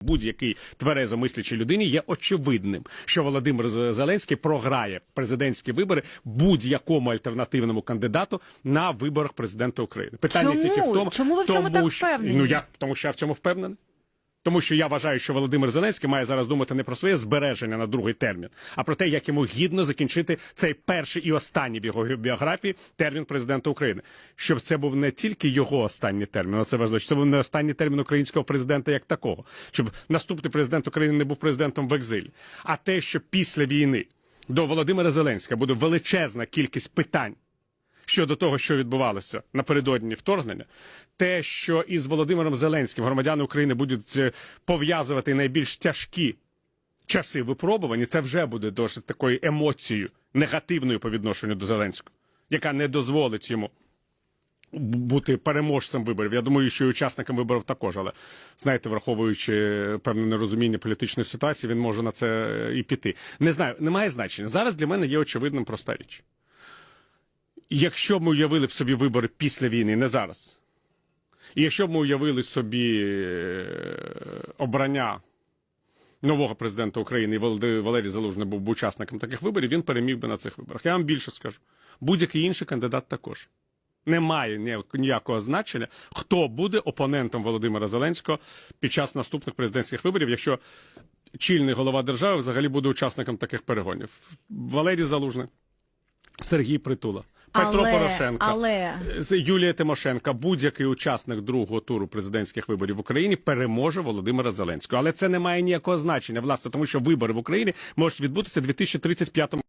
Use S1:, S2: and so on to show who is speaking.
S1: будь-який тверезо мислячій людині є очевидним, що Володимир Зеленський програє президентські вибори будь-якому альтернативному кандидату на виборах президента України. Питання
S2: Чому?
S1: тільки в тому,
S2: Чому ви в цьому
S1: тому,
S2: так впевнені?
S1: Ну я тому, що я в цьому впевнений. Тому що я вважаю, що Володимир Зеленський має зараз думати не про своє збереження на другий термін, а про те, як йому гідно закінчити цей перший і останній в його біографії термін президента України. Щоб це був не тільки його останній термін, а це важливо, щоб це був не останній термін українського президента як такого, щоб наступний президент України не був президентом в екзилі, а те, що після війни до Володимира Зеленського буде величезна кількість питань щодо того, що відбувалося напередодні вторгнення, те, що із Володимиром Зеленським громадяни України будуть е, пов'язувати найбільш тяжкі часи випробувань, це вже буде досить такою емоцією негативною по відношенню до Зеленського, яка не дозволить йому бути переможцем виборів. Я думаю, що і учасникам виборів також, але знаєте, враховуючи певне нерозуміння політичної ситуації, він може на це е, і піти. Не знаю, немає значення. Зараз для мене є очевидним проста річ. Якщо ми уявили б собі вибори після війни, не зараз. І якщо б ми уявили собі е, обрання нового президента України, і Валерій Залужний був би учасником таких виборів, він переміг би на цих виборах. Я вам більше скажу. Будь-який інший кандидат також. Немає ніякого значення, хто буде опонентом Володимира Зеленського під час наступних президентських виборів, якщо чільний голова держави взагалі буде учасником таких перегонів. Валерій Залужний, Сергій Притула, Петро
S2: Але- Порошенко, але-
S1: Юлія Тимошенка, будь-який учасник другого туру президентських виборів в Україні переможе Володимира Зеленського. Але це не має ніякого значення, власне, тому що вибори в Україні можуть відбутися в 2035